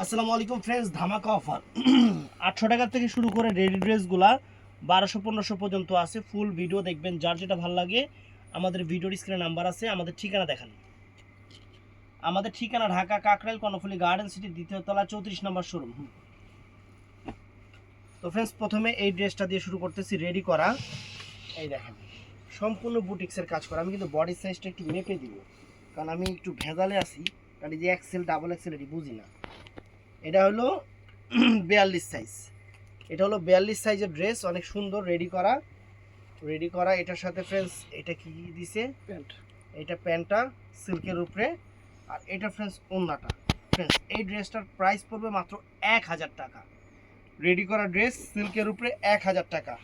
আসসালামু আলাইকুম ফ্রেন্ডস ধামাকা অফার আটশো টাকা থেকে শুরু করে রেডি ড্রেসগুলা বারোশো, পনেরোশো পর্যন্ত আছে। ফুল ভিডিও দেখবেন, যার যেটা ভালো লাগে। আমাদের ভিডিওর স্ক্রিনে নাম্বার আছে, আমাদের ঠিকানা দেখান। আমাদের ঠিকানা ঢাকা কাকরাইল কর্ণফুলি গার্ডেন সিটি দ্বিতীয় তলা, চৌত্রিশ নম্বর শোরুম তো ফ্রেন্ডস প্রথমে এই ড্রেসটা দিয়ে শুরু করতেছি রেডি করা। এই দেখেন, সম্পূর্ণ বুটিক্সের কাজ করা। আমি কিন্তু বডি সাইজটা একটু মেপে দিব, কারণ আমি একটু ভেজালে আছি। কারণ যে এক্সেল ডাবল এক্সেল এটি বুঝি না। এটা হলো বিয়াল্লিশ সাইজ এটা হলো বিয়াল্লিশ সাইজের ড্রেস অনেক সুন্দর রেডি করা। রেডি করা এটার সাথে ফ্রেন্ডস এটা কি দিছে? প্যান্ট এটা প্যান্টটা সিল্কের উপরে আর এটা ফ্রেন্ডস ওন্নাটা। ফ্রেন্ডস এই ড্রেসটার প্রাইস পড়বে মাত্র এক হাজার টাকা। রেডি করা ড্রেস সিল্কের উপরে এক হাজার টাকা।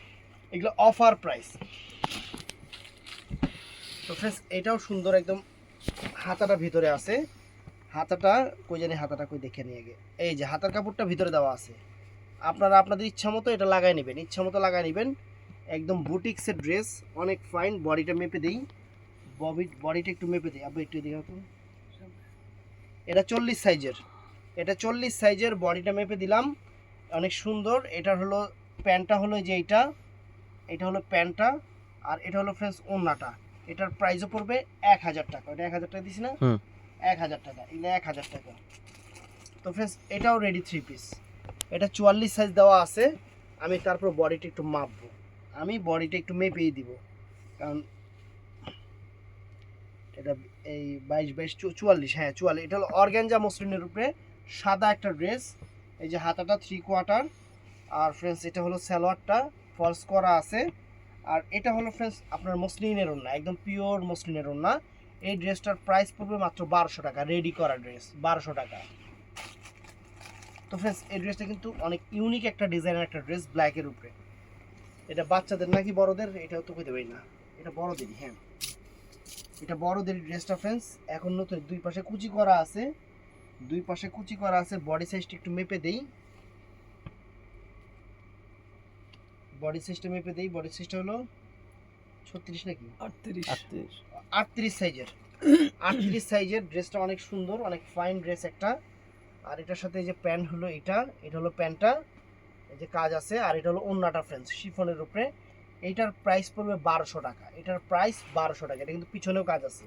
এগুলো অফার প্রাইস তো ফ্রেন্ডস এটাও সুন্দর একদম হাতাটা ভিতরে আছে। হাতাটা কই জানি হাতাটা কই দেখে নিয়ে গে এই যে হাতার কাপড়টা ভিতরে দেওয়া আছে। আপনারা আপনাদের ইচ্ছা মতো এটা লাগাই নেবেন। ইচ্ছা মতো লাগাই নেবেন। একদম বুটিক্সের ড্রেস, অনেক ফাইন। বডিটা মেপে দিই। বডি বডিটা একটু মেপে দিই। আবার একটু এদিকে এটা চল্লিশ সাইজের। এটা চল্লিশ সাইজের বডিটা মেপে দিলাম। অনেক সুন্দর। এটার হলো, প্যান্টটা হলো যে এইটা। এটা হলো প্যান্টটা। আর এটা হলো ফ্রেন্ডস ওন্নাটা এটার প্রাইসও পড়বে এক হাজার টাকা। এটা এক হাজার টাকা দিছি না। এক হাজার টাকা এগুলো এক হাজার টাকা। তো ফ্রেন্ডস এটাও রেডি থ্রি পিস এটা চুয়াল্লিশ সাইজ দেওয়া আছে, আমি তারপর বডিটা একটু মাপবো। আমি বডিটা একটু মেপেই দিব। কারণ এটা এই বাইশ বাইশ চুয়াল্লিশ হ্যাঁ চুয়াল্লিশ। এটা হলো অর্গ্যানজা মসলিনের উপরে সাদা একটা ড্রেস এই যে হাতাটা থ্রি কোয়ার্টার আর ফ্রেন্ডস এটা হলো সালোয়ারটা ফলস করা আছে। আর এটা হলো ফ্রেন্ডস আপনার মসলিনের ওড়না একদম পিওর মসলিনের ওড়না এই ড্রেসটার প্রাইস পড়বে মাত্র বারোশো টাকা রেডি করা ড্রেস বারোশো টাকা। তো ফ্রেন্ডস এই ড্রেসটা কিন্তু অনেক ইউনিক একটা ডিজাইনের একটা ড্রেস ব্ল্যাকের উপরে। এটা বাচ্চাদের নাকি বড়দের? এটাও তো কইতে পারি না। এটা বড়দেরই হ্যাঁ। এটা বড়দের ড্রেসটা ফ্রেন্ডস এখন নতুন দুই পাশে কুচি করা আছে। দুই পাশে কুচি করা আছে বডি সাইজটা একটু মেপে দেই। বডি সাইজটা মেপে দেই বডি সাইজটা হলো ছত্রিশ নাকি? আটত্রিশ। আটত্রিশ। সাইজের। আটত্রিশ সাইজের ড্রেসটা অনেক সুন্দর অনেক ফাইন ড্রেস একটা। আর এটার সাথে এই যে প্যান্ট হলো এটা এটা হলো প্যান্টটা এই যে কাজ আছে আর এটা হলো অন্যটা ফ্রেন্ডস শিফনের উপরে। এইটার প্রাইস পড়বে বারোশো টাকা। এটার প্রাইস বারোশো টাকা। এটা কিন্তু পিছনেও কাজ আছে।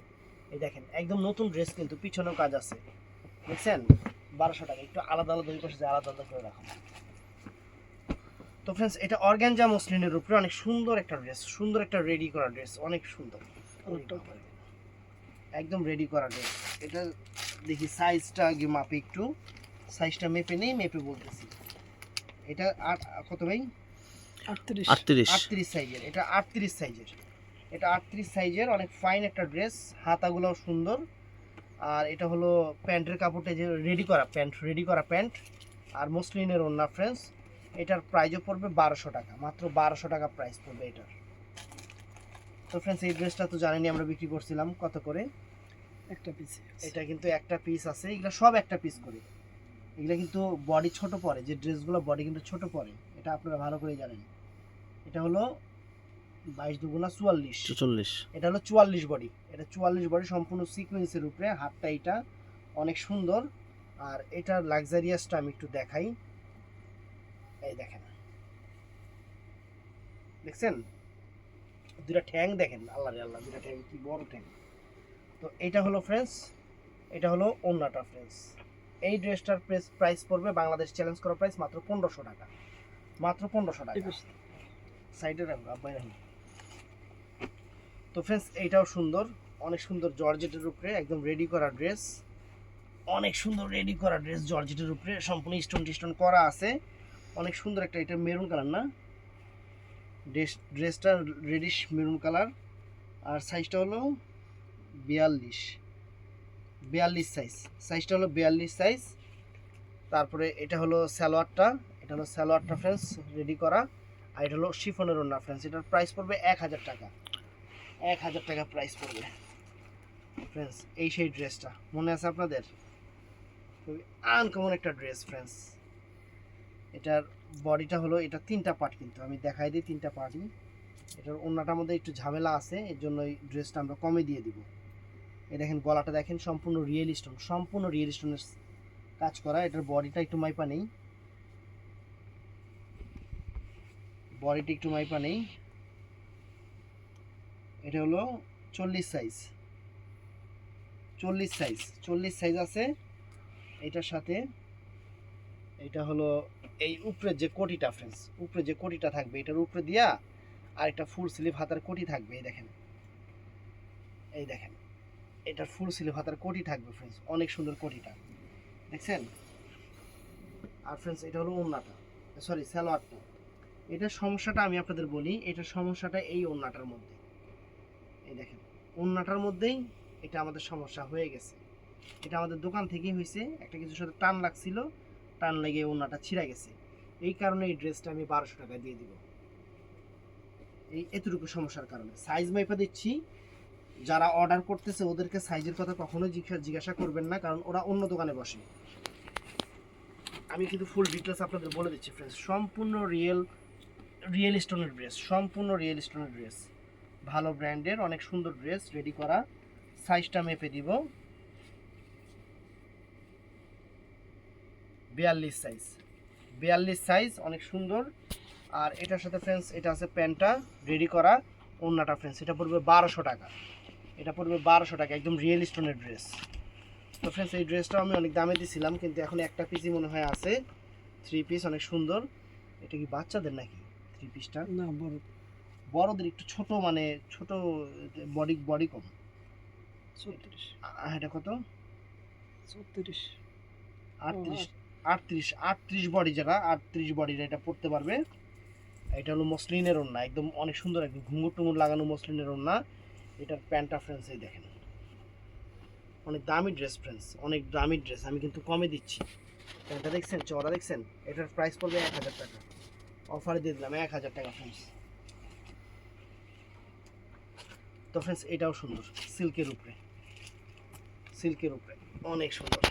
এই দেখেন একদম নতুন ড্রেস কিন্তু পিছনেও কাজ আছে। দেখছেন? বারোশো টাকা। একটু আলাদা আলাদা দুই পাশে আলাদা আলাদা করে রাখো। তো ফ্রেন্ডস এটা অর্গ্যানজা মসলিনের উপরে অনেক সুন্দর একটা ড্রেস সুন্দর একটা রেডি করা ড্রেস অনেক সুন্দর। একদম রেডি করা ড্রেস এটা দেখি সাইজটা আগে মাপে একটু। সাইজটা মেপে নেই মেপে বলতেছি। এটা আট কত ভাই? আটত্রিশ। আটত্রিশ। সাইজের এটা আটত্রিশ সাইজের এটা আটত্রিশ সাইজের অনেক ফাইন একটা ড্রেস হাতাগুলোও সুন্দর। আর এটা হলো প্যান্টের কাপড়টা যে রেডি করা প্যান্ট রেডি করা প্যান্ট। আর মসলিনের ওন্না ফ্রেন্ডস এটার প্রাইজও পড়বে বারোশো টাকা মাত্র বারোশো টাকা প্রাইস পড়বে এটার। তো ফ্রেন্ডস এই ড্রেসটা তো জানেনি আমরা বিক্রি করছিলাম কত করে? একটা পিস এটা কিন্তু একটা পিস আছে এগুলো সব একটা পিস করে। এগুলো কিন্তু বডি ছোট পড়ে যে ড্রেসগুলো বডি কিন্তু ছোট পড়ে এটা আপনারা ভালো করে জানেন। এটা হলো বাইশ দুগুণা চুয়াল্লিশ। চল্লিশ এটা হলো চুয়াল্লিশ বডি এটা চুয়াল্লিশ বডি সম্পূর্ণ সিকোয়েন্সের উপরে হাতটা এটা অনেক সুন্দর। আর এটার লাক্সারিয়াসটা আমি একটু দেখাই। এই দেখেন। দেখছেন? দুটা ঠ্যাং দেখেন আল্লাহ আল্লাহ দুটা ঠ্যাং কি বড় ঠ্যাং। তো এটা হলো ফ্রেন্ডস এটা হলো অন্যটা ফ্রেন্ডস এই ড্রেসটার প্রাইস প্রাইস পড়বে বাংলাদেশ চ্যালেঞ্জ করা প্রাইস মাত্র পনেরোশো টাকা। মাত্র পনেরোশো টাকা। সাইডে আব্বাই তো ফ্রেন্ডস এইটাও সুন্দর। অনেক সুন্দর জর্জেটের উপরে একদম রেডি করা ড্রেস অনেক সুন্দর রেডি করা ড্রেস জর্জেটের উপরে সম্পূর্ণ স্টোন টিস্টোন করা আছে। অনেক সুন্দর একটা, এটা মেরুন কালার না? ড্রেস, ড্রেসটা রেডিশ মেরুন কালার। আর সাইজটা হলো বিয়াল্লিশ। বিয়াল্লিশ সাইজ সাইজটা হলো বিয়াল্লিশ সাইজ তারপরে এটা হলো স্যালোয়ারটা এটা হলো সালোয়ারটা ফ্রেন্ডস রেডি করা। আর এটা হলো শিফনের ওনা ফ্রেন্ডস এটার প্রাইস পড়বে এক হাজার টাকা। এক হাজার টাকা প্রাইস পড়বে। ফ্রেন্ডস এই সেই ড্রেসটা মনে আছে আপনাদের? খুবই আনকমন একটা ড্রেস ফ্রেন্ডস এটার বডিটা হলো, এটা তিনটা পার্ট কিন্তু, আমি দেখাই দিই তিনটা পার্টই এটার অন্যটার মধ্যে একটু ঝামেলা আছে, এর জন্য এই ড্রেসটা আমরা কমে দিয়ে দিব। এই দেখেন, গলাটা দেখেন সম্পূর্ণ রিয়েল স্টোন সম্পূর্ণ রিয়েল স্টোনের কাজ করা, এটার বডিটা একটু মাইপা নেই। বডিটা একটু মাইপা নেই। এটা হলো চল্লিশ সাইজ চল্লিশ সাইজ চল্লিশ সাইজ আছে, এটার সাথে, এটা হলো এই উপরে যে কোটিটা ফ্রেন্ডস উপরে যে কোটিটা থাকবে, এটার উপরে দিয়া আর একটা ফুল স্লিভ হাতার কোটি থাকবে, এই দেখেন। এই দেখেন, এটার ফুল স্লিভ হাতার কোটি থাকবে ফ্রেন্ডস অনেক সুন্দর কোটিটা। দেখছেন? আর ফ্রেন্ডস এটা হলো ওন্নাটা সরি সালোয়ারটা। এটার সমস্যাটা আমি আপনাদের বলি, এটার সমস্যাটা এই ওন্নাটার মধ্যে। এই দেখেন ওন্নাটার মধ্যেই এটা আমাদের সমস্যা হয়ে গেছে। এটা আমাদের দোকান থেকেই হয়েছে একটা কিছুর সাথে টান লাগছিল টান লেগে ওন্নাটা ছিঁড়ে গেছে। এই কারণে এই ড্রেসটা আমি বারোশো টাকায় দিয়ে দিব। এই এতটুকু সমস্যার কারণে। সাইজ মাইপা দিচ্ছি। যারা অর্ডার করতেছে, ওদেরকে সাইজের কথা জিজ্ঞা- জিজ্ঞাসা করবেন না, কারণ ওরা অন্য দোকানে বসে। আমি কিন্তু ফুল ডিটেলস আপনাদের বলে দিচ্ছি ফ্রেন্ডস সম্পূর্ণ রিয়েল রিয়েল স্টোনের ড্রেস সম্পূর্ণ রিয়েল স্টোনের ড্রেস ভালো ব্র্যান্ডের অনেক সুন্দর ড্রেস রেডি করা। সাইজটা মেপে দিব। বিয়াল্লিশ সাইজ বিয়াল্লিশ সাইজ অনেক সুন্দর। আর এটার সাথে ফ্রেন্ডস এটা আছে প্যান্টটা রেডি করা অন্যটা ফ্রেন্ডস এটা পড়বে বারোশো টাকা। এটা পড়বে বারোশো টাকা একদম রিয়েল স্টোনের ড্রেস তো ফ্রেন্ডস এই ড্রেসটা আমি অনেক দামে দিয়েছিলাম কিন্তু এখন একটা পিসই মনে হয় আছে। থ্রি পিস অনেক সুন্দর। এটা কি বাচ্চাদের নাকি? থ্রি পিসটা না বড়। বড়দের একটু ছোট মানে ছোট বডি বডি কম। চৌত্রিশ এটা কত? চৌত্রিশ আটত্রিশ। আটত্রিশ আটত্রিশ বডি যারা আটত্রিশ বডির এটা পড়তে পারবে। এটা হলো মসলিনের ওড়না, একদম অনেক সুন্দর, একদম ঘুঙুর টুঙুর লাগানো মসলিনের ওড়না। এটার প্যান্টটা ফ্রেন্ডস এই দেখেন। অনেক দামি ড্রেস ফ্রেন্ডস অনেক দামি ড্রেস আমি কিন্তু কমে দিচ্ছি। প্যান্টটা দেখছেন? চড়া দেখছেন? এটার প্রাইস পড়বে এক হাজার টাকা। অফারে দিয়ে দিলাম, এক হাজার টাকা ফ্রেন্স তো ফ্রেন্ডস এটাও সুন্দর সিল্কের উপরে। সিল্কের উপরে, অনেক সুন্দর।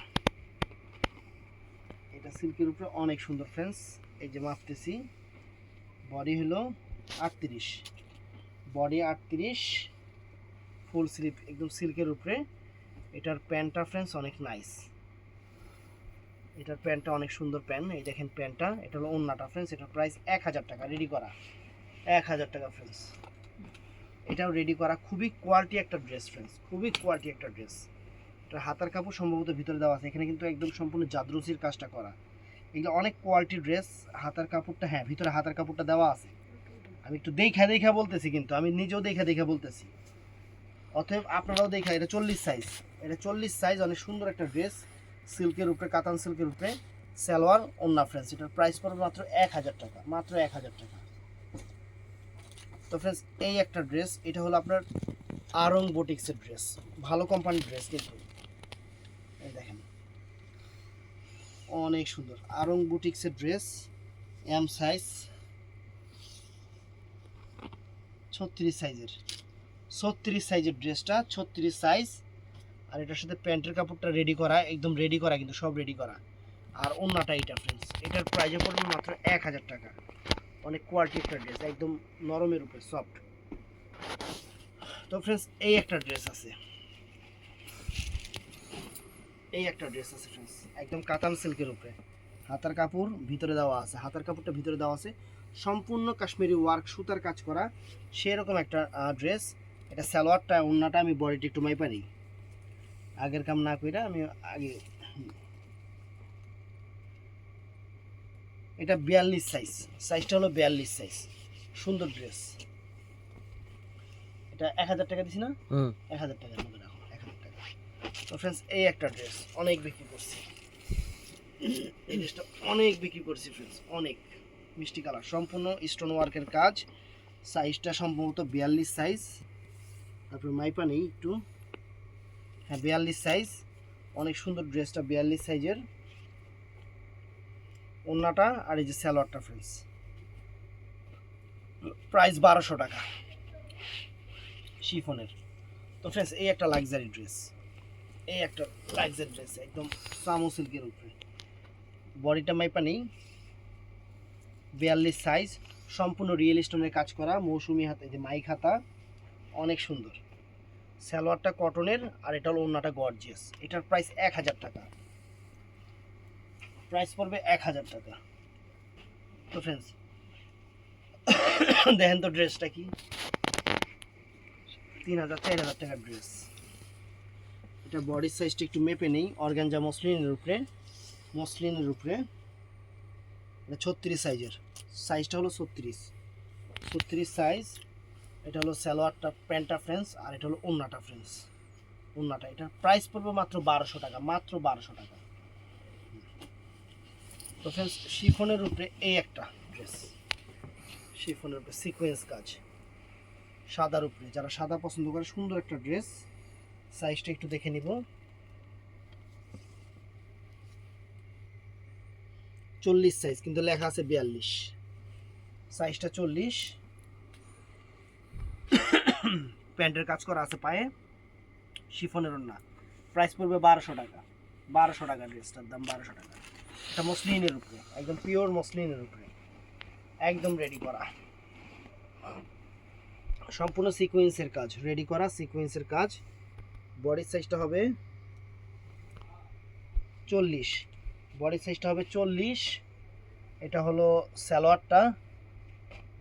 এটা সিল্কের উপরে অনেক সুন্দর ফ্রেন্ডস এই যে মাপতেছি বডি হলো আটত্রিশ। বডি আটত্রিশ ফুল স্লিপ একদম সিল্কের উপরে। এটার প্যান্টটা ফ্রেন্ডস অনেক নাইস এটার প্যান্টটা অনেক সুন্দর প্যান্ট। এই দেখেন প্যান্টটা, এটা হলো অন্যটা ফ্রেন্ডস এটার প্রাইস এক হাজার টাকা রেডি করা। এক হাজার টাকা ফ্রেন্ডস এটাও রেডি করা। খুবই কোয়ালিটি একটা ড্রেস ফ্রেন্ডস খুবই কোয়ালিটি একটা ড্রেস হাতার কাপড় সম্ভবত ভিতরে দেওয়া আছে। এখানে কিন্তু একদম সম্পূর্ণ জাদরুসির কাজটা করা। এগুলো অনেক কোয়ালিটি ড্রেস হাতার কাপড়টা হ্যাঁ ভিতরে হাতার কাপড়টা দেওয়া আছে। আমি একটু দেখা দেখা বলতেছি কিন্তু, আমি নিজেও দেখা দেখা বলতেছি। অতএব আপনারাও দেখা, এটা চল্লিশ সাইজ এটা চল্লিশ সাইজ অনেক সুন্দর একটা ড্রেস সিল্কের উপরে, কাতান সিল্কের উপরে, সালোয়ার ওন্না ফ্রেন্ডস এটার প্রাইস পড়বে মাত্র এক হাজার টাকা, মাত্র এক হাজার টাকা। তো ফ্রেন্ডস এই একটা ড্রেস এটা হলো আপনার আরং বোটিক্সের ড্রেস ভালো কোম্পানির ড্রেস কিন্তু এই দেখেন অনেক সুন্দর। আরং বুটিক্সের ড্রেস এম সাইজ ছত্রিশ সাইজের ছত্রিশ সাইজের ড্রেসটা ছত্রিশ সাইজ আর এটার সাথে প্যান্টের কাপড়টা রেডি করা, একদম রেডি করা কিন্তু সব রেডি করা। আর অন্যটা এইটা ফ্রেন্ডস এটার প্রাইজে পড়বে মাত্র এক হাজার টাকা। অনেক কোয়ালিটি একটা ড্রেস একদম নরমের উপরে সফট তো ফ্রেন্ডস এই একটা ড্রেস আছে। এই একটা ড্রেস আছে ফ্রেন্ডস একদম কাতান সিল্কের উপরে। হাতার কাপড় ভিতরে দেওয়া আছে হাতার কাপড়টা ভিতরে দেওয়া আছে। সম্পূর্ণ কাশ্মীরি ওয়ার্ক সুতার কাজ করা সেরকম একটা ড্রেস এটা সালোয়ারটা ওন্নাটা আমি বডিটা একটু মাই পারি আগের কাম না কইরা আমি আগে এটা বিয়াল্লিশ সাইজ সাইজটা হলো বিয়াল্লিশ সাইজ সুন্দর ড্রেস এটা এক হাজার টাকা দিছি না? হুম। এক হাজার টাকার মধ্যে রাখো এক হাজার টাকা তো ফ্রেন্ডস এই একটা ড্রেস অনেক বিক্রি করছি। এই ড্রেসটা অনেক বিক্রি করছি ফ্রেন্ডস অনেক। মিষ্টি কালার, সম্পূর্ণ স্টোন ওয়ার্কের কাজ। সাইজটা সম্ভবত বিয়াল্লিশ সাইজ তারপরে মাইপা নেই একটু। হ্যাঁ বিয়াল্লিশ সাইজ অনেক সুন্দর ড্রেসটা বিয়াল্লিশ সাইজের ওন্নাটা আর এই যে স্যালোয়ারটা ফ্রেন্ডস প্রাইস বারোশো টাকা। শিফনের। তো ফ্রেন্ডস এই একটা লাক্সারি ড্রেস এই একটা লাক্সারি ড্রেস, একদম সামো সিল্কের উপরে। বডিটা মাইপা নেই, বিয়াল্লিশ সাইজ সম্পূর্ণ রিয়েল স্টোনের কাজ করা, মৌসুমি হাতে যে মাইক হাতা, অনেক সুন্দর। সালোয়ারটা কটনের আর এটা হলো অন্যটা গর্জিয়াস এটার প্রাইস এক হাজার টাকা। প্রাইস পড়বে এক হাজার টাকা। তো ফ্রেন্ডস দেখেন তো ড্রেসটা কি? তিন হাজার, চার হাজার টাকার ড্রেস এটা বডির সাইজটা একটু মেপে নেই অর্গানজা মসলিনের উপরে মসলিনের উপরে, এটা ছত্রিশ সাইজের সাইজটা হলো ছত্রিশ। ছত্রিশ সাইজ এটা হলো স্যালোয়ারটা প্যান্টটা ফ্রেন্স আর এটা হলো ওন্নাটা ফ্রেন্স ওন্নাটা, এটা প্রাইস পড়বে মাত্র বারোশো টাকা, মাত্র বারোশো টাকা। তো ফ্রেন্স শিফনের উপরে এই একটা ড্রেস শিফনের উপরে সিকোয়েন্স কাজ। সাদার উপরে, যারা সাদা পছন্দ করে, সুন্দর একটা ড্রেস সাইজটা একটু দেখে নিব। চল্লিশ সাইজ কিন্তু লেখা আছে বিয়াল্লিশ। সাইজটা চল্লিশ। প্যান্টের কাজ করা আছে পায়ে। শিফনের না প্রাইস পড়বে বারোশো টাকা। বারোশো টাকা ড্রেসটার দাম বারোশো টাকা। এটা মসলিনের উপরে, একদম পিওর মসলিনের উপরে। একদম রেডি করা। সম্পূর্ণ সিকোয়েন্সের কাজ রেডি করা সিকোয়েন্সের কাজ। বডির সাইজটা হবে চল্লিশ। বডির সাইজটা হবে চল্লিশ। এটা হলো সালোয়ারটা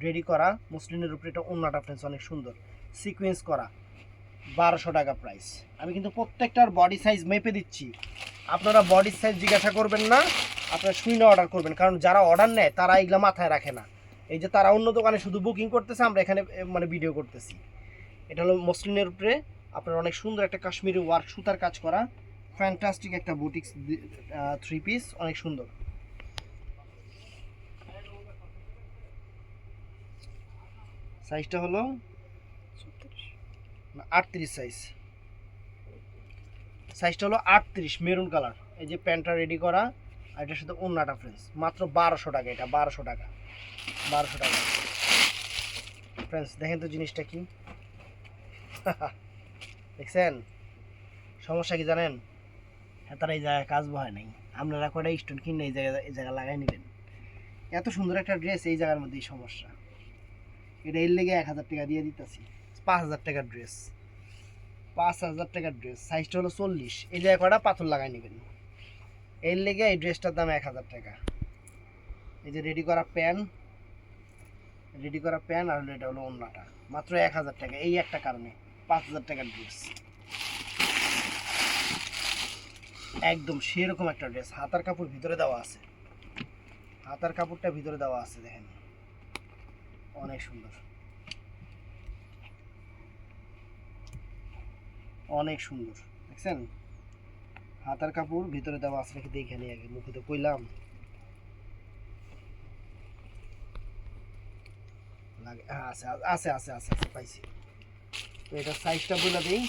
রেডি করা। মুসলিনের উপরে এটা অন্যটা ফ্রেন্স অনেক সুন্দর। সিকোয়েন্স করা। বারোশো টাকা প্রাইস আমি কিন্তু প্রত্যেকটার বডি সাইজ মেপে দিচ্ছি। আপনারা বডির সাইজ জিজ্ঞাসা করবেন না। আপনারা শুনে অর্ডার করবেন। কারণ যারা অর্ডার নেয়, তারা এগুলো মাথায় রাখে না। এই যে তারা অন্য দোকানে শুধু বুকিং করতেছে, আমরা এখানে মানে ভিডিও করতেছি। এটা হলো মসলিনের উপরে আপনার অনেক সুন্দর একটা কাশ্মীরি ওয়ার্ক সুতার কাজ করা। ফ্যান্টাস্টিক একটা বুটিক্স থ্রি পিস অনেক সুন্দর। সাইজটা হলো? আটত্রিশ সাইজ সাইজটা হলো আটত্রিশ, মেরুন কালার। এই যে প্যান্টটা রেডি করা, আর এটার সাথে অন্যটা ফ্রেন্ডস মাত্র বারোশো টাকা এটা, বারোশো টাকা। বারোশো টাকা। ফ্রেন্ডস দেখেন তো জিনিসটা কি। দেখছেন? সমস্যা কি জানেন? হ্যাঁ তারা এই জায়গায় কাজ হয় নাই। আপনারা কয়টা স্টোন কিনে এই জায়গায় এই জায়গায় লাগাই নেবেন এত সুন্দর একটা ড্রেস এই জায়গার মধ্যেই, সমস্যা। এটা এর লেগে এক হাজার টাকা দিয়ে দিতেছি। পাঁচ হাজার টাকার ড্রেস। পাঁচ হাজার টাকার ড্রেস। সাইজটা হলো চল্লিশ। এই জায়গায় কটা পাথর লাগাই নেবেন। এর লেগে এই ড্রেসটার দাম এক হাজার টাকা। এই যে রেডি করা প্যান। রেডি করা প্যান আর এটা হলো অন্যটা মাত্র এক হাজার টাকা। এই একটা কারণে। পাঁচ হাজার টাকার ড্রেস একদম সেরকম একটা ড্রেস হাতার কাপড় ভিতরে দেওয়া আছে। হাতার কাপড়টা ভিতরে দেওয়া আছে, দেখেন। অনেক সুন্দর। অনেক সুন্দর, দেখছেন? হাতার কাপড় ভিতরে দেওয়া আছে নাকি দেখে নিই আগে মুখে তো কইলাম। হ্যাঁ আছে আছে আছে আছে, পাইছি। এটা সাইজটা বলে দিই।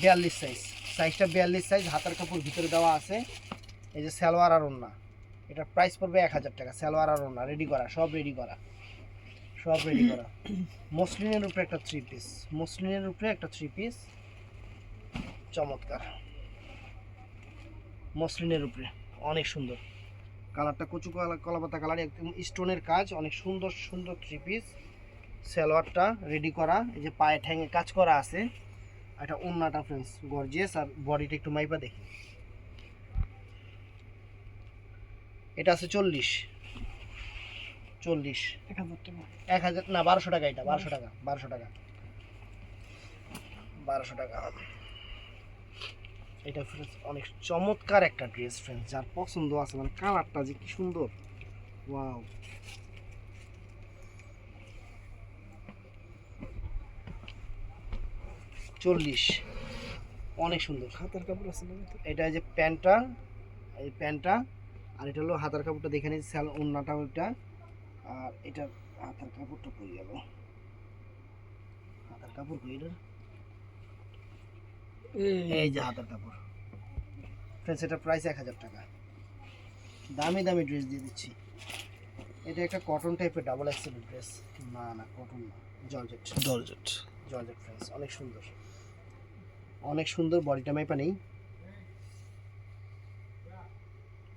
বিয়াল্লিশ সাইজ সাইজটা বিয়াল্লিশ সাইজ হাতার কাপড় ভিতরে দেওয়া আছে। এই যে সালোয়ার আর ওন্না এটার প্রাইস পড়বে এক হাজার টাকা, সালোয়ার আর ওন্না রেডি করা, সব রেডি করা। সব রেডি করা। মসলিনের উপরে একটা থ্রি পিস মসলিনের উপরে একটা থ্রি পিস চমৎকার। মসলিনের উপরে। অনেক সুন্দর। কালারটা কচু কালার কলাপাতা কালার একদম স্টোনের কাজ অনেক সুন্দর সুন্দর থ্রি পিস সালোয়ারটা রেডি করা এই যে পায়ে ঠ্যাঙে কাজ করা আছে। এটা ওন্নাটা ফ্রেন্ডস গর্জিয়াস আর বডিটা একটু মাইপা দেখি। এটা আছে চল্লিশ। চল্লিশ। এক হাজার না বারোশো টাকা এটা বারোশো টাকা বারোশো টাকা। বারোশো টাকা। এটা ফ্রেন্ডস অনেক চমৎকার একটা ড্রেস ফ্রেন্ডস যার পছন্দ আছে মানে কালারটা যে কি সুন্দর। ওয়াও চল্লিশ। অনেক সুন্দর। হাতের কাপড় আছে? এটা? যে প্যান্টটা, এই প্যান্টটা, আর এটা হলো হাতার কাপড়টা দেখে নিচ্ছি স্যাল ওন্নাটা ওইটা। আর এটা হাতার কাপড়টা পরে গেল। হাতার কাপড় এটার? এই যে হাতার কাপড় ফ্রেন্ডস এটা প্রাইস এক হাজার টাকা। দামি দামি ড্রেস দিয়ে দিচ্ছি। এটা একটা কটন টাইপের ডাবল এক্সেল ড্রেস না না কটন না জর্জেট। দরজট জর্জেট ফ্রেন্ডস অনেক সুন্দর। অনেক সুন্দর বডিটা মাইপা নেই।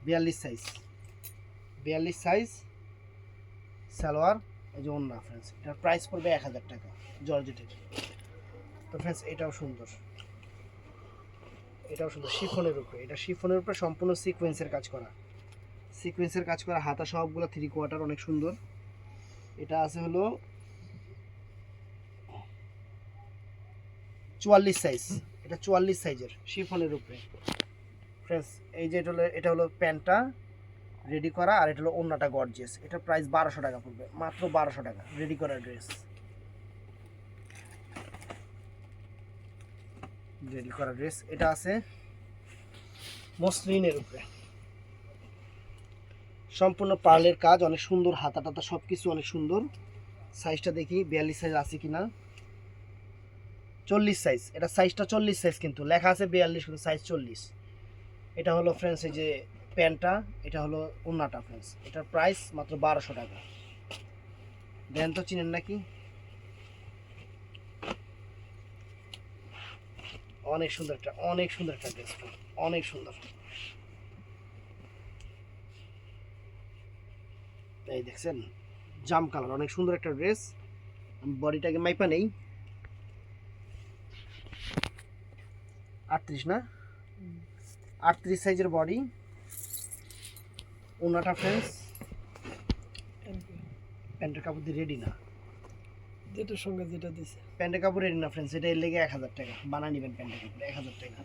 বিয়াল্লিশ সাইজ বিয়াল্লিশ সাইজ সালোয়ার এই যে অন্য ফ্রেন্ডস এটার প্রাইস পড়বে এক হাজার টাকা জর্জেটের। তো ফ্রেন্ডস এটাও সুন্দর। এটাও সুন্দর। শিফনের উপরে। এটা শিফনের উপরে সম্পূর্ণ সিকোয়েন্সের কাজ করা। সিকোয়েন্সের কাজ করা, হাতা সবগুলো থ্রি কোয়ার্টার অনেক সুন্দর। এটা আছে হলো চুয়াল্লিশ সাইজ এটা চুয়াল্লিশ সাইজের শিফনের উপরে। ফ্রেন্ডস এই যে এটা হলো এটা হলো প্যান্টটা রেডি করা আর এটা হলো অন্যটা গর্জিয়াস এটা প্রাইস বারোশো টাকা পড়বে, মাত্র বারোশো টাকা রেডি করা ড্রেস রেডি করা ড্রেস। এটা আছে মসলিনের উপরে। সম্পূর্ণ পার্লের কাজ, অনেক সুন্দর হাতা টাতা সব কিছু অনেক সুন্দর। সাইজটা দেখি, বিয়াল্লিশ সাইজ আছে কিনা। চল্লিশ সাইজ, এটা সাইজটা চল্লিশ সাইজ কিন্তু, লেখা আছে বিয়াল্লিশ, কিন্তু সাইজ চল্লিশ। এটা হলো ফ্রেন্ডস এই যে প্যান্টটা, এটা হলো উন্নাটা ফ্রেন্ডস এটার প্রাইস মাত্র বারোশো টাকা। দেন তো চিনেন নাকি? অনেক সুন্দর একটা অনেক সুন্দর একটা ড্রেস অনেক সুন্দর। এই দেখছেন জাম কালার অনেক সুন্দর একটা ড্রেস বডিটাকে মাইপা নেই। আটত্রিশ না? আটত্রিশ সাইজের বডি ওনাটা ফ্রেন্ডস প্যান্টের কাপড় দিয়ে রেডি না। যেটার সঙ্গে যেটা দিছে। প্যান্টের কাপড় রেডি না ফ্রেন্ডস এটা এর লেগে এক হাজার টাকা। বানা নেবেন প্যান্টের কাপড় এক হাজার টাকা।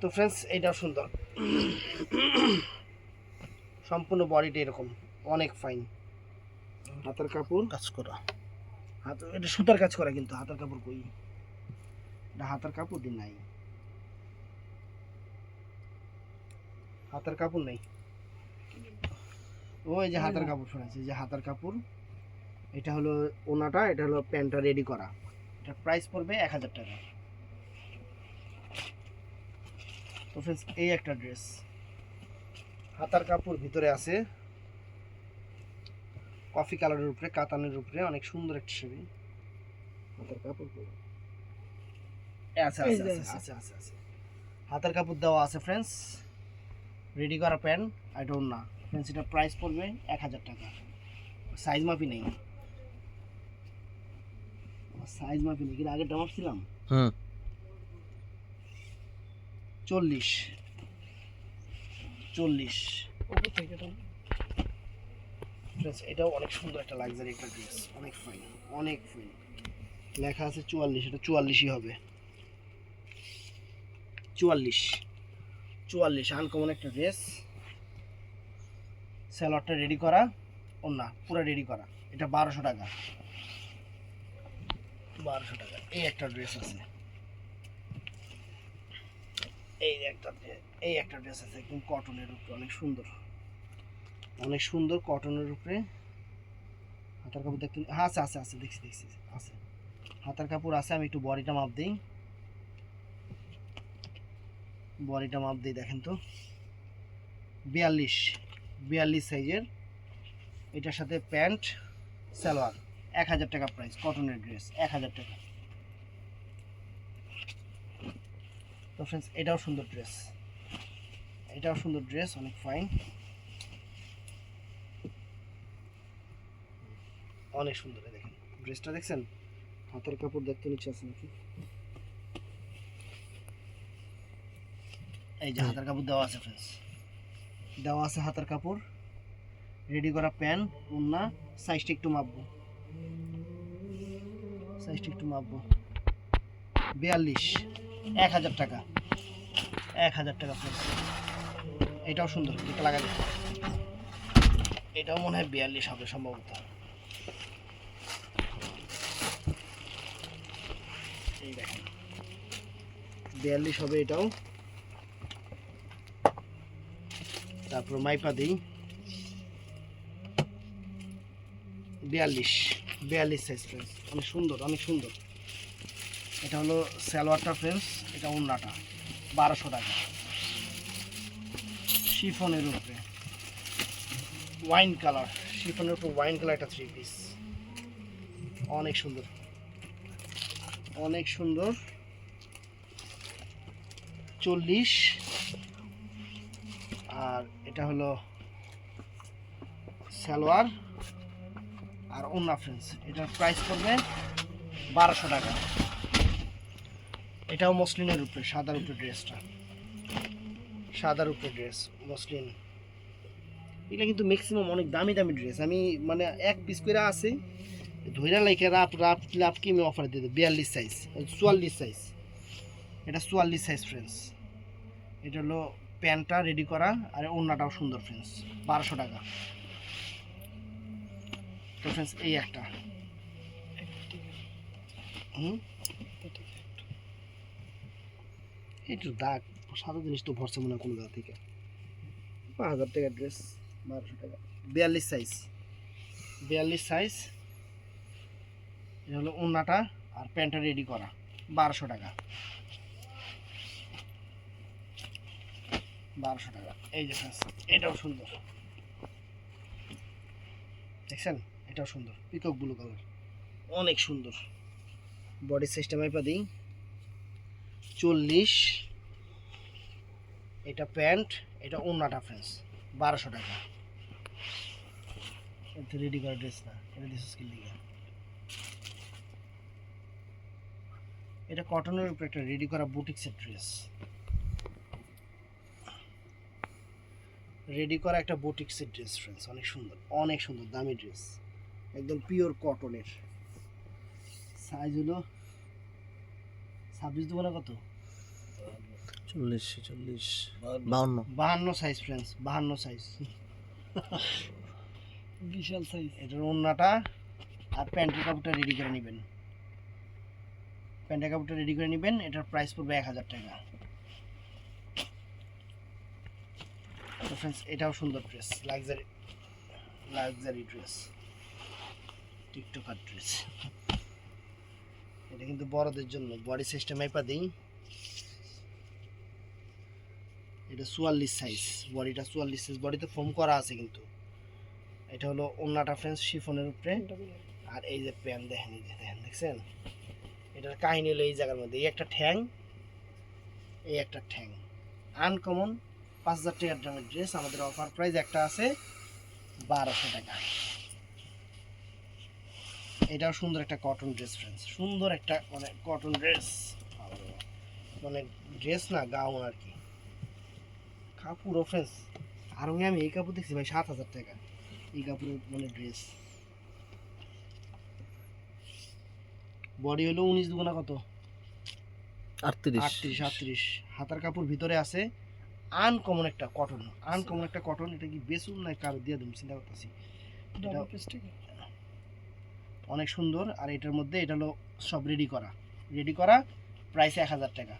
তো ফ্রেন্ডস এইটাও সুন্দর। সম্পূর্ণ বডিটা এরকম অনেক ফাইন হাতের কাপড়? কাজ করা। হাত এটা সুতার কাজ করা কিন্তু হাতের কাপড় কই? এটা হাতের কাপড় দিন নাই। হাতের কাপড় নেই। ওই যে হাতের কাপড় ফেলেছে যে হাতের কাপড়। এটা হলো ওনাটা এটা হলো প্যান্টটা রেডি করা। এটা প্রাইস পড়বে এক হাজার টাকা। তো ফ্রেন্ডস এই একটা ড্রেস হাতার কাপড় ভিতরে আছে। কফি কালারের উপরে কাতানের উপরে অনেক সুন্দর একটা ছবি হাতার কাপড় আছে। আছে আছে আছে। হাতার কাপড় দেওয়া আছে ফ্রেন্ডস রেডি করা প্যান্ট আর এটা না ফ্রেন্ডস এটা প্রাইস পড়বে এক হাজার টাকা। সাইজ মাপি নেই। সাইজ মাপি নেই কিন্তু আগে ডামাপ ছিলাম হুম। চল্লিশ। চল্লিশ। উপর থেকে ড্রেস এটাও অনেক সুন্দর একটা লাক্সারি একটা ড্রেস অনেক ফাইন অনেক ফাইন লেখা আছে চুয়াল্লিশ এটা চুয়াল্লিশই হবে। চুয়াল্লিশ। চুয়াল্লিশ আনকমন একটা ড্রেস স্যালাডটা রেডি করা ও না পুরো রেডি করা। এটা বারোশো টাকা। বারোশো টাকা। এই একটা ড্রেস আছে। এই একটা এই একটা ড্রেস আছে একদম কটনের উপরে, অনেক সুন্দর। অনেক সুন্দর কটনের উপরে। হাতার কাপড় দেখতে হ্যাঁ আছে আছে আছে, দেখছি দেখছি, আছে। হাতার কাপড় আছে, আমি একটু বডিটা মাপ দিই। বডিটা মাপ দিই, দেখেন তো। বিয়াল্লিশ বিয়াল্লিশ সাইজের এটার সাথে প্যান্ট, সালোয়ার। এক হাজার টাকা প্রাইস কটনের ড্রেস এক হাজার টাকা। তো ফ্রেন্ডস এটাও সুন্দর ড্রেস এটাও সুন্দর ড্রেস অনেক ফাইন অনেক সুন্দর দেখেন। ড্রেসটা দেখছেন? হাতের কাপড় দেখতে নিচ্ছে আছে নাকি? এই যে হাতের কাপড় দেওয়া আছে ফ্রেন্ডস দেওয়া আছে হাতের কাপড়। রেডি করা প্যান উন্না সাইজটা একটু মাপবো। সাইজটা একটু মাপবো। বিয়াল্লিশ। এক হাজার টাকা। এক হাজার টাকা ফ্রেন্ডস এটাও সুন্দর এটা লাগা দিই। এটাও মনে হয় বিয়াল্লিশ হবে সম্ভবত। বিয়াল্লিশ হবে এটাও। তারপর মাইপা দিই। বিয়াল্লিশ। বিয়াল্লিশ সাইজ ফ্রেন্ডস অনেক সুন্দর অনেক সুন্দর। এটা হলো সালোয়ারটা ফ্রেন্ডস এটা ওন্নাটা বারোশো টাকা। শিফনের উপরে। ওয়াইন কালার শিফনের উপরে ওয়াইন কালার একটা থ্রি পিস অনেক সুন্দর। অনেক সুন্দর। চল্লিশ। আর এটা হলো সালোয়ার। আর ওনা ফ্রেন্ডস এটার প্রাইস পড়বে বারোশো টাকা। এটাও মসলিনের উপরে, সাদার উপরে ড্রেসটা সাদার উপরে ড্রেস মসলিন। এগুলো কিন্তু ম্যাক্সিমাম অনেক দামি দামি ড্রেস আমি মানে এক পিস করে আছে ধৈরা লাইকে রাপ রাপ লাপ কি আমি অফার দিয়ে দেবো? বিয়াল্লিশ সাইজ চুয়াল্লিশ সাইজ এটা চুয়াল্লিশ সাইজ ফ্রেন্ডস এটা হলো প্যান্টটা রেডি করা আর ওড়নাটাও সুন্দর ফ্রেন্ডস বারোশো টাকা। তো ফ্রেন্ডস এই একটা হুম একটু দাগ সাদা জিনিস তো ভরসা মনে হয় কোনো জায়গা থেকে পাঁচ হাজার টাকা ড্রেস বারোশো টাকা বিয়াল্লিশ সাইজ বিয়াল্লিশ সাইজ এটা হলো ওড়নাটা আর প্যান্টটা রেডি করা বারোশো টাকা বারোশো টাকা এই যে এটাও সুন্দর দেখছেন এটাও সুন্দর। পিকক ব্লু কালার অনেক সুন্দর। বডি সিস্টেম আইপা দিই চল্লিশ। এটা প্যান্ট, এটা ওড়নাটা ফ্রেন্ডস বারোশো টাকা। রেডি করা ড্রেস না, এটা দিস স্কিল দিকে এটা কটনের উপরে একটা রেডি করা বুটিক্সের ড্রেস রেডি করা একটা বুটিক্সের ড্রেস ফ্রেন্ডস অনেক সুন্দর অনেক সুন্দর, দামি ড্রেস একদম পিওর কটনের সাইজ হলো ছাব্বিশ দেবো না কত? চল্লিশ চল্লিশ। বাউন্ন বাহান্ন। সাইজ ফ্রেন্ডস বাহান্ন সাইজ বিশাল সাইজ এটার ওড়নাটা আর প্যান্টের কাপড়টা রেডি করে নেবেন। প্যান্টের কাপড়টা রেডি করে নেবেন এটার প্রাইস পড়বে এক হাজার টাকা। ফ্রেন্ডস এটাও সুন্দর dress luxury luxury dress TikToker dress এটা কিন্তু বড়দের জন্য, বডি সিস্টেম আইপা দিই। এটা চুয়াল্লিশ সাইজ বডিটা চুয়াল্লিশ সাইজ বডিতে ফোম করা আছে কিন্তু। এটা হলো ওন্নাটা ফ্রেন্ডস শিফনের উপরে। আর এই যে প্যান দেখেন, এই যে দেখেন, দেখছেন? এটার কাহিনী হলো এই জায়গার মধ্যে, এই একটা ঠ্যাং, এই একটা ঠ্যাং। আনকমন পাঁচ হাজার টাকার ড্রেস আমাদের অফার প্রাইস একটা আছে বারোশো টাকা। এটাও সুন্দর একটা কটন ড্রেস ফ্রেন্ডস সুন্দর একটা মানে কটন ড্রেস মানে ড্রেস না গাউন আর কি। কাপড়ও ফ্রেন্ডস আর আমি এই কাপড় দেখছি ভাই সাত হাজার টাকা। এই কাপড়ের মানে ড্রেস বডি হলো উনিশ দুগুণা কত? আটত্রিশ। আটত্রিশ আটত্রিশ। হাতার কাপড় ভিতরে আছে আনকমন একটা কটন আনকমন একটা কটন এটা কি বেসুন না কারও? দিয়ে দেবো চিন্তা করতেছি। অনেক সুন্দর আর এটার মধ্যে এটা হলো সব রেডি করা। রেডি করা প্রাইস এক হাজার টাকা।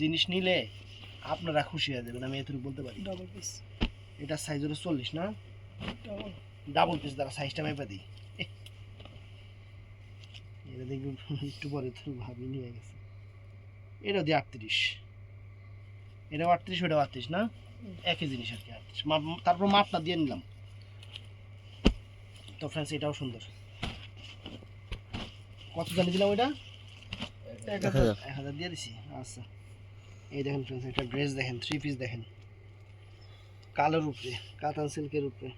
জিনিস নিলে আপনারা খুশি হয়ে যাবেন আমি এতটুকু বলতে পারি। ডাবল পিস এটার সাইজ হলো চল্লিশ না? ডাবল পিস দ্বারা সাইজটা মেপে দিই। এটা দেখবেন একটু পরে তো ভাবি নিয়ে গেছে। এটাও দিয়ে আটত্রিশ। এটাও আটত্রিশ ওটাও আটত্রিশ না? একই জিনিস আর কি আটত্রিশ। তারপর মাপটা দিয়ে নিলাম। তো ফ্রেন্ডস এটাও সুন্দর। কত জানি দিলাম ওইটা? এক হাজার। দিয়ে দিছি। আচ্ছা। এই দেখেন ফ্রেন্ডস একটা ড্রেস দেখেন থ্রি পিস দেখেন। কালোর উপরে কাতান সিল্কের উপরে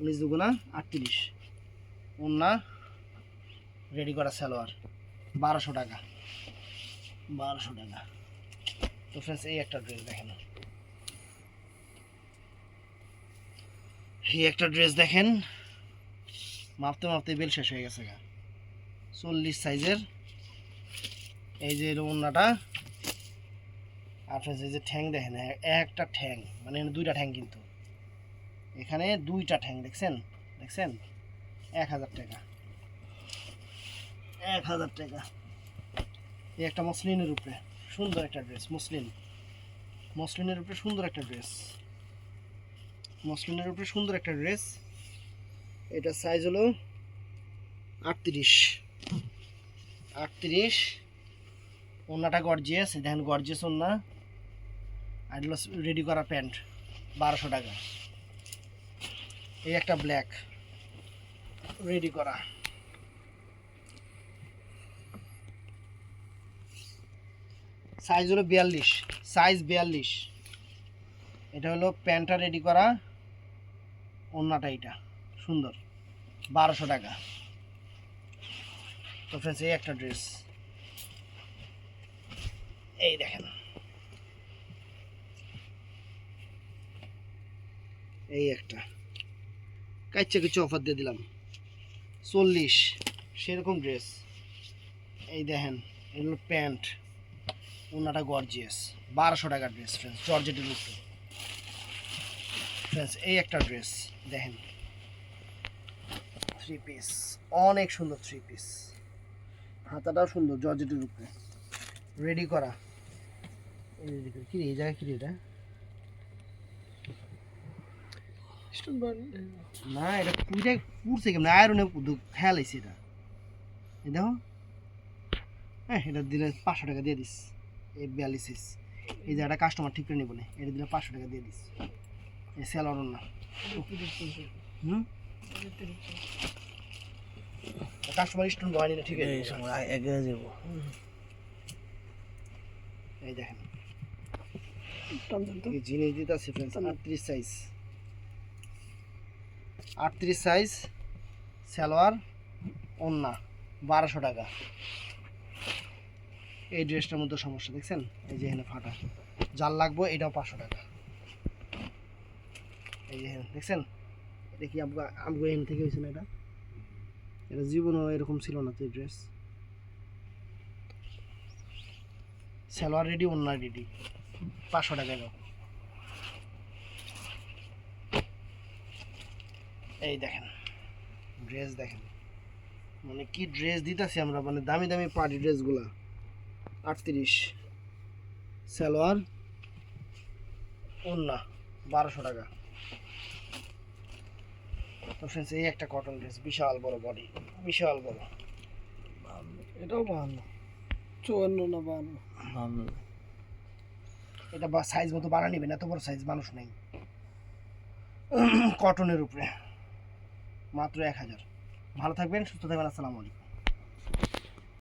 উনিশ দুগুণা আটত্রিশ। ওন্না রেডি করা সালোয়ার বারোশো টাকা। বারোশো টাকা। তো ফ্রেন্ডস এই একটা ড্রেস দেখেন। এই একটা ড্রেস দেখেন মাপতে মাপতে বেল শেষ হয়ে গেছে গা। চল্লিশ সাইজের। এই যে ওড়নাটা আর যে ঠ্যাং দেখেন, একটা ঠ্যাং মানে দুইটা ঠ্যাং কিন্তু। এখানে দুইটা ঠ্যাং, দেখছেন? দেখছেন? এক হাজার টাকা। এক হাজার টাকা। এই একটা মসলিনের উপরে, সুন্দর একটা ড্রেস, মসলিন। মসলিনের উপরে সুন্দর একটা ড্রেস। মসলিনের উপরে সুন্দর একটা ড্রেস। এটা সাইজ হলো আটত্রিশ। আটত্রিশ। ওনাটা গর্জিয়াস দেখেন গর্জিয়াস ওনা আর রেডি করা প্যান্ট, বারোশো টাকা। এই একটা ব্ল্যাক রেডি করা। সাইজ হলো বিয়াল্লিশ সাইজ বিয়াল্লিশ। এটা হলো প্যান্টটা রেডি করা ওন্নাটা এটা সুন্দর, বারোশো টাকা। তো ফ্রেন্ডস এই একটা ড্রেস এই দেখেন। এই একটা। কাচ্চা কিছু অফার দিয়ে দিলাম। চল্লিশ। সেরকম ড্রেস এই দেখেন, এগুলো প্যান্ট। ওনাটা গর্জিয়াস বারোশো টাকার ড্রেস ফ্রেন্ডস জর্জেটের উপরে ফ্রেন্ডস এই একটা ড্রেস দেখেন। থ্রি পিস অনেক সুন্দর থ্রি পিস হাতাটাও সুন্দর জর্জেটের উপরে। রেডি করা। এই ready করা। কি রে এই জায়গায় কি রে এটা? না এটা পুরাই পুড়ছে কেমন? আয়রনে খেয়াল হয়েছে এটা। এই দেখো। হ্যাঁ এটা দিলে পাঁচশো টাকা দিয়ে দিস। এই বিয়াল্লিশ এই যে একটা কাস্টমার ঠিক করে নেব না। এটা দিলে পাঁচশো টাকা দিয়ে দিস। এই সেল না। হুম? কাস্টমার স্টোন না ঠিক আছে? এই সময় এগে যাব এই দেখেন। এই জিনিস দিতে আছে ফ্রেন্ডস আটত্রিশ সাইজ আটত্রিশ সাইজ সালোয়ার ওন্না বারোশো টাকা। এই ড্রেসটার মধ্যে সমস্যা দেখছেন? এই যে এখানে ফাটা। জাল লাগবো এটাও পাঁচশো টাকা। এই যে দেখছেন? এটা কি আমগো আমগো এখান থেকে হয়েছে না এটা? এটা জীবনও এরকম ছিল না তো ড্রেস সালোয়ার রেডি ওন্না রেডি পাঁচশো টাকা দাও এই দেখেন ড্রেস দেখেন। মানে কি ড্রেস দিতেছি আমরা মানে দামি দামি পার্টি ড্রেসগুলা আটত্রিশ। সালোয়ার ওন্না বারোশো টাকা। তো ফ্রেন্ডস এই একটা কটন ড্রেস বিশাল বড় বডি বিশাল বড়। এটাও বাহান্ন। চুয়ান্ন না বাহান্ন। এটা বা সাইজ মতো বানা নেবেন এত বড় সাইজ মানুষ নেই। কটনের উপরে। মাত্র এক হাজার। ভালো থাকবেন সুস্থ থাকবেন আসসালামু আলাইকুম।